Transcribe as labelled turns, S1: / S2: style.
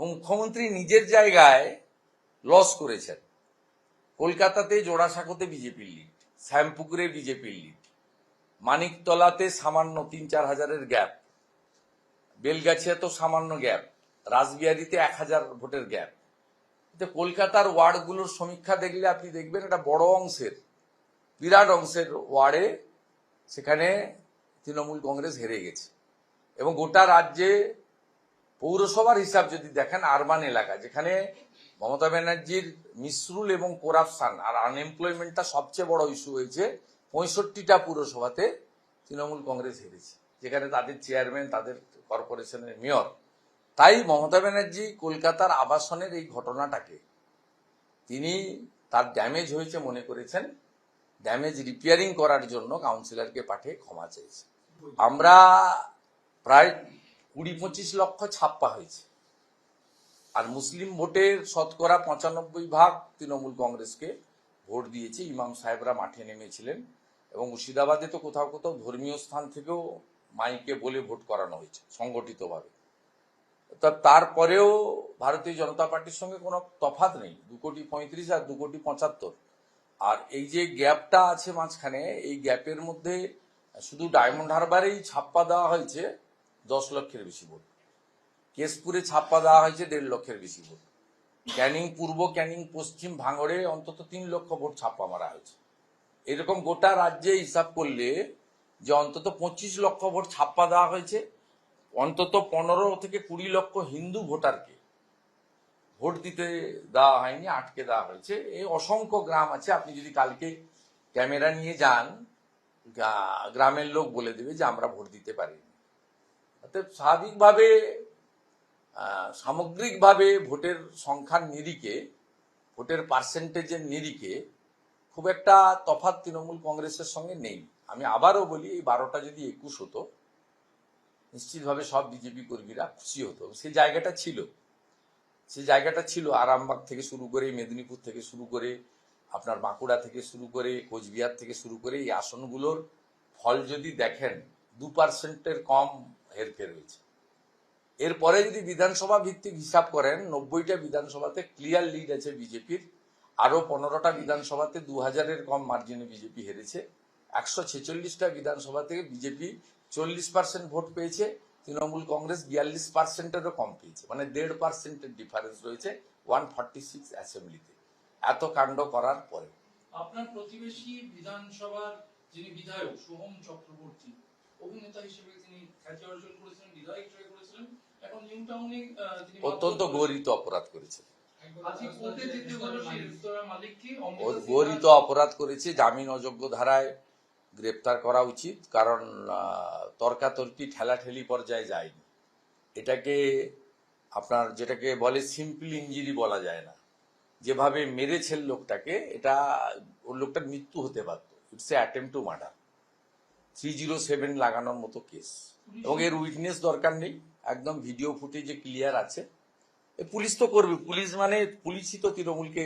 S1: মুখ্যমন্ত্রী নিজের জায়গায় লস করেছেন। কলকাতাতে জোড়াসাঁকোতে বিজেপির লিড শ্যামপুকুরে বিজেপির লিড মানিকতলাতে সামান্য তিন চার হাজারের গ্যাপ বেলগাছিয়া তো সামান্য গ্যাপ রাসবিহারিতে এক হাজার ভোটের গ্যাপ কলকাতার ওয়ার্ডগুলোর সমীক্ষা দেখলে আপনি দেখবেন এটা বড় অংশের, বিরাট অংশের ওয়ার্ডে সেখানে তৃণমূল কংগ্রেস হেরে গেছে। এবং গোটা রাজ্যে পৌরসভার হিসাব যদি দেখেন, আরবান এলাকা, যেখানে মমতা ব্যানার্জির মিসরুল এবং করাপশন আর আনএমপ্লয়মেন্টটা সবচেয়ে বড় ইস্যু হয়েছে, পঁয়ষট্টিটা পুরসভাতে তৃণমূল কংগ্রেস হেরেছে, যেখানে তাদের চেয়ারম্যান, তাদের কর্পোরেশনের মেয়র। তাই মমতা ব্যানার্জি কলকাতার আবাসনের এই ঘটনাটাকে, তিনি তার ড্যামেজ হয়েছে মনে করেছেন, ড্যামেজ রিপেয়ারিং করার জন্য কাউন্সিলরকে পাঠিয়ে ক্ষমা চেয়েছে। আমরা প্রায় কুড়ি পঁচিশ লক্ষ ছাপ্পা হয়েছে। আর মুসলিম ভোটের শতকরা পঁচানব্বই ভাগ তৃণমূল কংগ্রেসকে ভোট দিয়েছে, ইমাম সাহেবরা মাঠে নেমেছিলেন এবং মুর্শিদাবাদে তো কোথাও কোথাও ধর্মীয় স্থান থেকেও মাইকে বলে ভোট করানো হয়েছে, সংগঠিতভাবে। তা তারপরেও ভারতীয় জনতা পার্টির সঙ্গে কোনো তফাৎ নেই, দু কোটি পঁয়ত্রিশ আর দু কোটি পঁচাত্তর। আর এই যে গ্যাপটা আছে মাঝখানে, এই গ্যাপের মধ্যে শুধু ডায়মন্ড হারবারেই ছাপ্পা দেওয়া হয়েছে দশ লক্ষের বেশি ভোট। কেশপুরে ছাপ্পা দেওয়া হয়েছে দেড় লক্ষের বেশি ভোট। ক্যানিং পূর্ব, ক্যানিং পশ্চিম ভাঙড়ে অন্তত তিন লক্ষ ভোট ছাপ্পা মারা হয়েছে। এরকম গোটা রাজ্যে হিসাব করলে যে অন্তত পঁচিশ লক্ষ ভোট ছাপ্পা দেওয়া হয়েছে, অন্তত পনেরো থেকে কুড়ি লক্ষ হিন্দু ভোটারকে ভোট দিতে দেওয়া হয়নি, আটকে দেওয়া হয়েছে। এই অসংখ্য গ্রাম আছে, আপনি যদি কালকে ক্যামেরা নিয়ে যান গ্রামের লোক বলে দেবে যে আমরা ভোট দিতে পারিনি। অর্থাৎ স্বাভাবিকভাবে সামগ্রিকভাবে ভোটের সংখ্যার নিরিখে, ভোটের পার্সেন্টেজের নিরিখে খুব একটা তফাৎ তৃণমূল কংগ্রেসের সঙ্গে নেই। আমি আবারও বলি, এই বারোটা যদি একুশ হতো, নিশ্চিতভাবে সব বিজেপি কর্মীরা খুশি হতো। সে জায়গাটা ছিল। সে জায়গাটা ছিল আরামবাগ থেকে শুরু করে, মেদিনীপুর থেকে শুরু করে, আপনার বাঁকুড়া থেকে শুরু করে, কোচবিহার থেকে শুরু করে, এই আসনগুলোর ফল যদি দেখেন, দু পার্সেন্টের কম হেরফের হয়েছে এরপরে যদি বিধানসভা ভিত্তিক হিসাব করেন, নব্বইটা বিধানসভাতে ক্লিয়ার লিড আছে বিজেপির। আরও পনেরোটা বিধানসভাতে দু হাজারের কম মার্জিনে বিজেপি হেরেছে। একশো ছেচল্লিশটা বিধানসভা থেকে বিজেপি চল্লিশ পার্সেন্ট ভোট পেয়েছে। তৃণমূল কংগ্রেস বিয়াল্লিশ পার্সেন্টেরও কম পেয়েছে। মানে দেড় পার্সেন্টের ডিফারেন্স রয়েছে ওয়ান ফর্টি সিক্স অ্যাসেম্বলিতে এত কাণ্ড করার পরে।
S2: আপনার প্রতিবেশী বিধানসভার যিনি বিধায়ক, সোহম চক্রবর্তী অভিনেতা হিসেবে তিনি খ্যাতি অর্জন করেছিলেন বিধায়ক হিসেবে করেছিলেন। এখন নিউ টাউনে
S1: অত্যন্ত গরিত অপরাধ করেছে।
S2: আজকে কোর্টে যেতে হলো সেই রেস্তোরাঁ মালিককে
S1: ও
S2: অমৃতা সিনহা-
S1: গরিত অপরাধ করেছে জামিন অযোগ্য ধারায় গ্রেপ্তার করা উচিত কারণ তর্কাতর্কি ঠেলাঠেলি পর্যায়ে যায়নি। এটাকে আপনার যেটাকে বলে সিম্পল ইঞ্জুরি বলা যায় না। যেভাবে মেরেছেন লোকটাকে এটা ওর লোকটার মৃত্যু হতে পারত it's a attempt to murder three zero seven লাগানোর মতো কেস। এবং এর উইটনেস দরকার নেই, একদম ভিডিও ফুটেজে ক্লিয়ার আছে। পুলিশ তো করবে, পুলিশ মানে পুলিশই তো তৃণমূলকে